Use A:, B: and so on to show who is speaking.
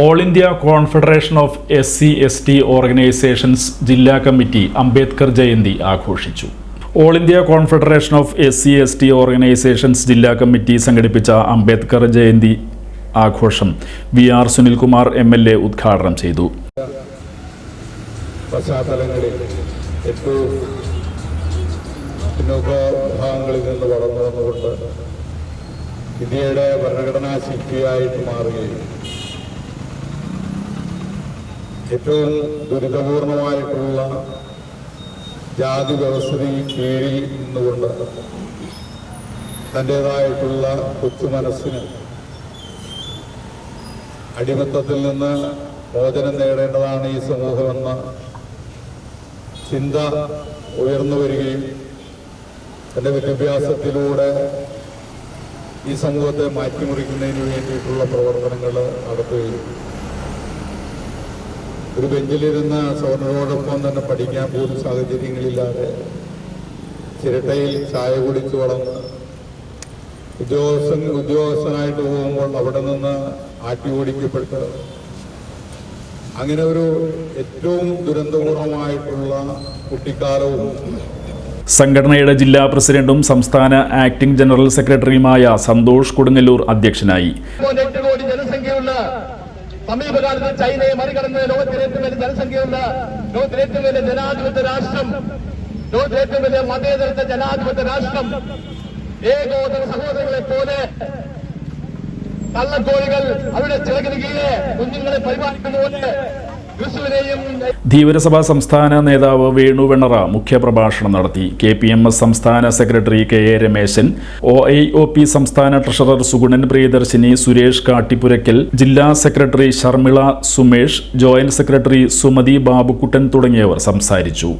A: All India confederation of S C S T organisations ജില്ലാ committee Ambedkar Jayanti ആഘോഷിച്ചു. All India confederation of S C S T organisations ജില്ലാ committee സംഘടിപ്പിച്ച അംബേദ്കർ ജയന്തി ആഘോഷം V R Sunilkumar M L A ഉദ്ഘാടനം ചെയ്തു.
B: ഇന്ത്യയുടെ ഭരണഘടനാ ശില്പിയായിട്ട് മാറുകയും ഏറ്റവും ദുരിതപൂർണമായിട്ടുള്ള ജാതി വ്യവസ്ഥയിൽ കീഴിൽ നിന്നുകൊണ്ട് തന്റെതായിട്ടുള്ള കൊച്ചു മനസ്സിന് അടിമത്തത്തിൽ നിന്ന് മോചനം നേടേണ്ടതാണ് ഈ സമൂഹമെന്ന ചിന്ത ഉയർന്നു വരികയും തന്റെ വിദ്യാഭ്യാസത്തിലൂടെ ഈ സമൂഹത്തെ മാറ്റിമുറിക്കുന്നതിന് വേണ്ടിയിട്ടുള്ള പ്രവർത്തനങ്ങൾ നടത്തുകയും ഒരു ബെഞ്ചിലിരുന്ന് സൗരനോടൊപ്പം തന്നെ പഠിക്കാൻ പോലും സാഹചര്യങ്ങളില്ലാതെ ചിരട്ടയിൽ ചായ കുടിച്ചു വളർന്ന് ഉദ്യോഗസ്ഥൻ ഉദ്യോഗസ്ഥനായിട്ട് പോകുമ്പോൾ അവിടെ നിന്ന് ആട്ടി ഓടിക്കപ്പെട്ട്. അങ്ങനെ ഒരു ഏറ്റവും ദുരന്തപൂർണമായിട്ടുള്ള കുട്ടിക്കാലവും
A: സംഘടനയുടെ ജില്ലാ പ്രസിഡന്റും സംസ്ഥാന ആക്ടിംഗ് ജനറൽ സെക്രട്ടറിയുമായ സന്തോഷ് കൊടുങ്ങല്ലൂർ അധ്യക്ഷനായി.
C: കോടി ജനസംഖ്യയുള്ള സമീപകാലത്ത് ചൈനയെ മറികടന്ന് ലോകത്തിലെ ഏറ്റവും വലിയ ജനസംഖ്യയുള്ള ലോകത്തിലെ ഏറ്റവും വലിയ ജനാധിപത്യ രാഷ്ട്രം ലോകത്തിലെ ഏറ്റവും വലിയ മതേതരത്തെ ജനാധിപത്യ രാഷ്ട്രം ഏകോദര സഹോദരങ്ങളെ പോലെ കള്ളക്കോഴികൾ അവരുടെ ചിറകിന് കീഴെ കുഞ്ഞുങ്ങളെ പരിപാലിക്കുന്ന പോലെ ക്രിസ്തുവിനെയും
A: ധീവരസഭ സംസ്ഥാന നേതാവ് വേണു മുഖ്യപ്രഭാഷണം നടത്തി. കെ പി എം എസ് സംസ്ഥാന secretary K A Rameshan O I O P സംസ്ഥാന ട്രഷറർ സുഗുണൻ പ്രിയദർശിനി സുരേഷ് കാട്ടിപ്പുരയ്ക്കൽ ജില്ലാ secretary Sharmila Sumesh joint secretary Sumathi Babukuttan തുടങ്ങിയവർ സംസാരിച്ചു.